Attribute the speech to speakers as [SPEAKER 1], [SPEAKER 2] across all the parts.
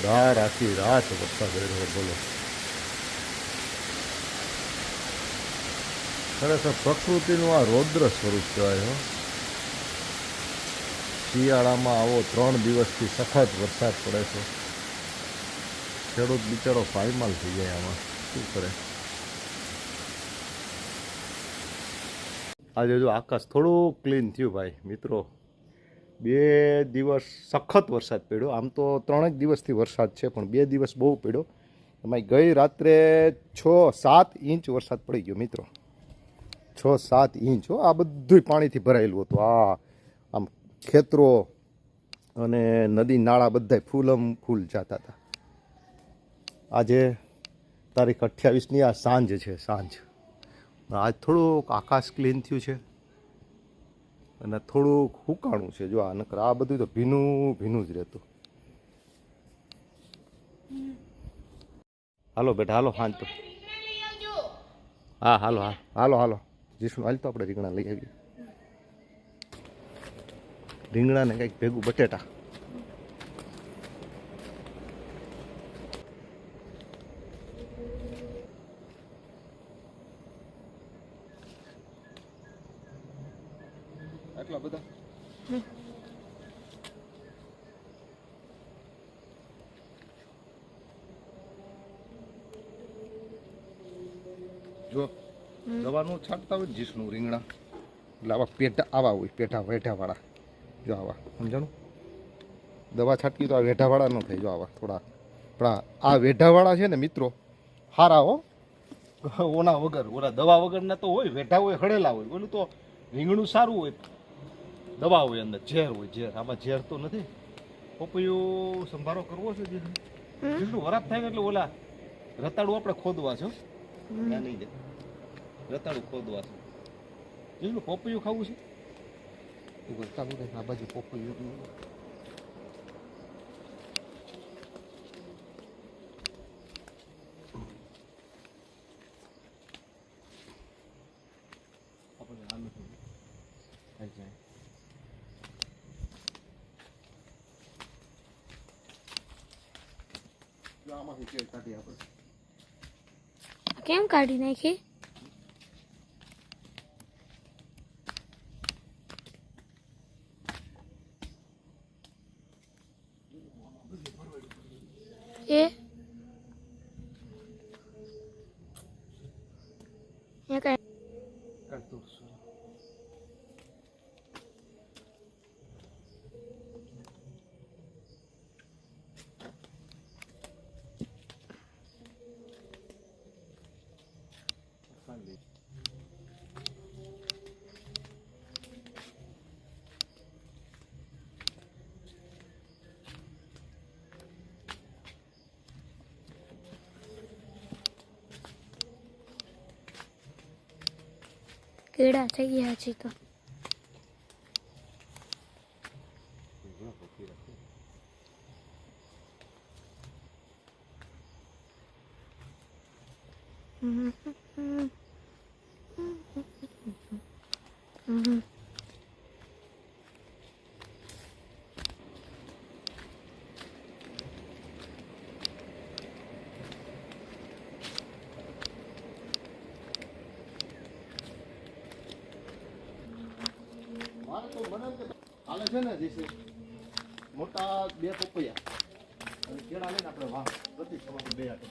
[SPEAKER 1] જોરદાર આખી રાત વરસાદ રહ્યો બોલો. ખરેખર પ્રકૃતિનું આ રૌદ્ર સ્વરૂપ કહેવાય, હો. શિયાળામાં આવો ત્રણ દિવસથી સખત વરસાદ પડે છે. ખેડૂત બિચારો પાયમાલ થઈ જાય આમાં. શું કરે? આજે જો આકાશ થોડું ક્લીન થયું ભાઈ, મિત્રો. બે દિવસ સખત વરસાદ પડ્યો. આમ તો ત્રણેક દિવસથી વરસાદ છે, પણ બે દિવસ બહુ પડ્યો. એમાં ગઈ રાત્રે છ સાત ઇંચ વરસાદ પડી ગયો મિત્રો. છ સાત ઇંચ હો, આ બધું પાણીથી ભરાયેલું હતું. આ, આમ ખેતરો અને નદી નાળા બધાય ફૂલમ ફૂલ જતા હતા. આજે તારીખ અઠ્યાવીસની આ સાંજ છે, સાંજ. આજ થોડુંક આકાશ ક્લીન થયું છે. અને થોડુંક હુકાણું છે. જો આ નકર આ બધું તો ભીનું ભીનું જ રહેતું. હાલો બેટા, હાલો હાલ તો. હા, હાલો હા. હાલો હાલો. જીશું હાલ તો આપણે રીંગણા લઈ આવીએ. રીંગણા ને કંઈક ભેગું બટેટા. આટલા બધા. જો દવાનું છાંટતા હોય જીસનું રીંગણા. એટલે આવા પેટા આવા હોય પેટા વેઠાવાળા જો આવા, સમજાણું? દવા છાંટકી તો આ વેઠાવાળા ન થાય, જો આવા થોડા. પણ આ- વેઢાવાળા છે ને મિત્રો, હારા હો. ઓના વગર, ઓલા દવા વગરના તો હોય વેઠા હોય, હળેલા હોય. ઓલું તો રીંગણું સારું હોય. દવા હોય અંદર ઝેર હોય ઝેર. આમાં ઝેર તો નથી. પપૈયું સંભારો કરવો છે જેટલું વરાપ થાય ને એટલે ઓલા રતાડું આપણે ખોદવા છો નહીં જાય. રતાડું ખોદવા છે. જેટલું પપૈયું ખાવું છે. આ બાજુ પપૈયું આપણે આનું થોડું થઈ જાય જો આમાંથી કેળ કાઢી આપણે
[SPEAKER 2] કેમ કાઢી નાખી? એ?
[SPEAKER 1] કાઢતો
[SPEAKER 2] કીડા થઈ ગયા છે તો
[SPEAKER 1] મારે તો મને એમ કે હાલે છે ને દિવસે મોટા બે પપૈયા. અને કેળા લઈને આપણે વાહ બધી સવાર બે આટો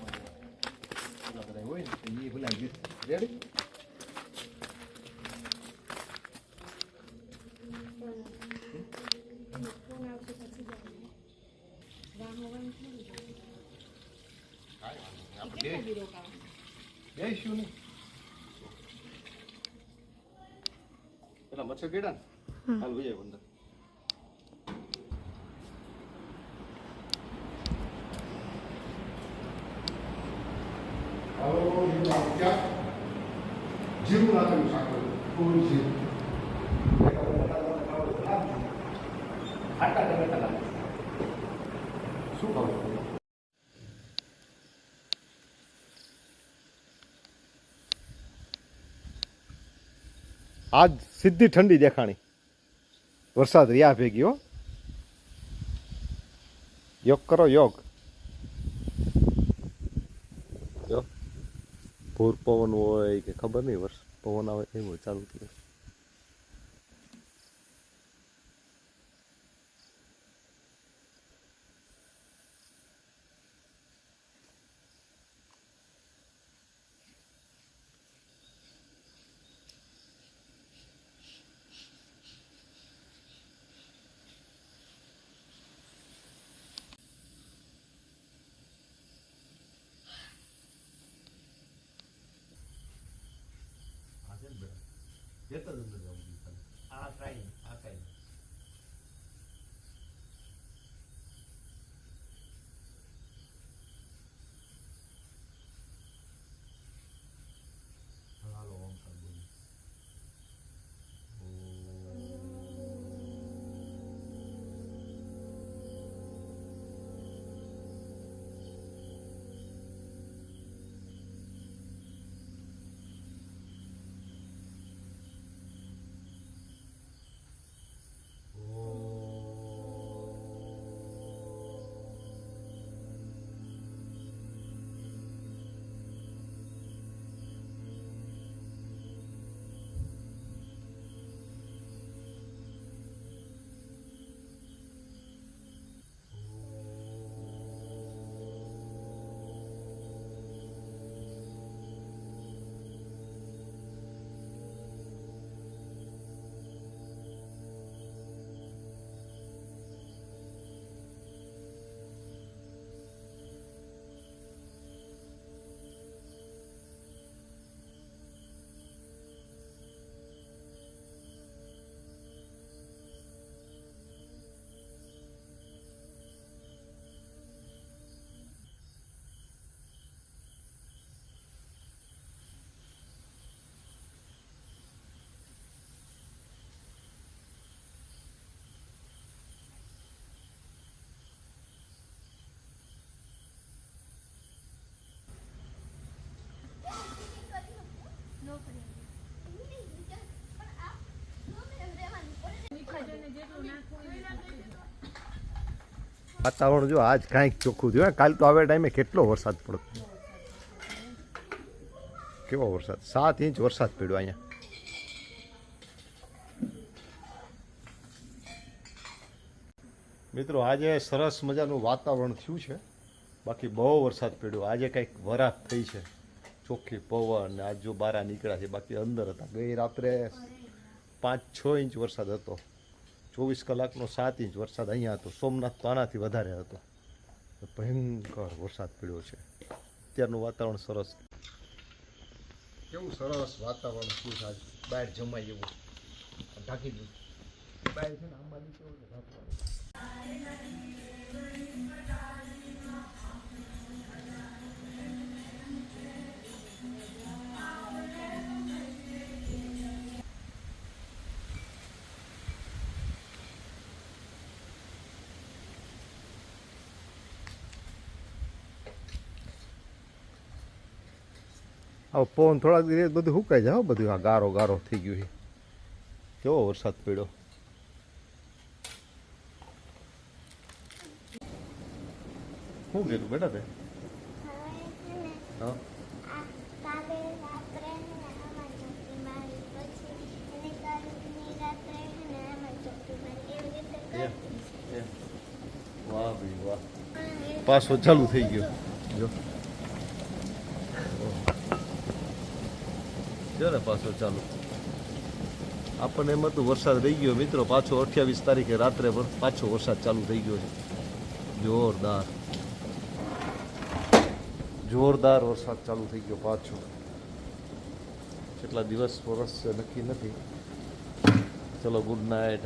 [SPEAKER 1] પેલા બધા હોય ને એ ભૂલાઈ ગયું. રેડી જઈશું ને પેલા મચ્છર કેડા ને? હાલ વિજય અંદર શાક થોડું જીરું ખાટા ટમેટા નાખે શું ખાવું આજ સીધી ઠંડી દેખાણી. વરસાદ રહ્યા ભેગી હો યોગ કરો યોગ. ભોર પવન હોય કે ખબર નહીં વર્ષ પવન આવે એમ હોય ચાલુ થઈ જાય.
[SPEAKER 3] આ
[SPEAKER 1] વાતાવરણ જો આજ કાંઈક ચોખ્ખું થયું કાલ તો આવે ટાઈમે કેટલો વરસાદ પડતો કેવો વરસાદ? સાત ઇંચ વરસાદ પડ્યો અહીંયા. મિત્રો, આજે સરસ મજાનું વાતાવરણ થયું છે. બાકી બહુ વરસાદ પડ્યો. આજે કંઈક વરાપ થઈ છે. ચોખ્ખી પવન આજ જો બારા નીકળ્યા છે, બાકી અંદર હતા. ગઈ રાત્રે પાંચ છ ઇંચ વરસાદ હતો. ચોવીસ કલાકનો સાત ઇંચ વરસાદ અહીંયા હતો. સોમનાથ તો આનાથી વધારે હતો. ભયંકર વરસાદ પડ્યો છે. અત્યારનું વાતાવરણ સરસ. કેવું સરસ વાતાવરણ શું થાય બહાર જમાય એવું ઢાંકી દીધું. બહાર છે ને આંબા નીચે ઢાંકવાનું. આ પવન થોડાક દિવસ બધું સુકાઈ જાય બધું આ ગારો ગારો થઈ ગયું છે. કેવો વરસાદ પડ્યો? શું કીધું બેટા તે? હા.
[SPEAKER 4] પછી એને કાલની રાત્રે ને આમાં ચોકી મારી એવી રીતે
[SPEAKER 1] એમ,
[SPEAKER 4] કરતી
[SPEAKER 1] એમ. વાહ ભાઈ વાહ
[SPEAKER 4] છે
[SPEAKER 1] પાછો ચાલુ થઈ ગયો જો ને પાછો ચાલુ. આપણને એમ હતું, વરસાદ રહી ગયો મિત્રો, પાછો અઠ્યાવીસ તારીખે રાત્રે પર પાછો વરસાદ ચાલુ થઈ ગયો છે. જોરદાર. જોરદાર વરસાદ ચાલુ થઈ ગયો પાછો. કેટલા દિવસ વરસ નક્કી નથી. ચલો, ગુડ નાઇટ.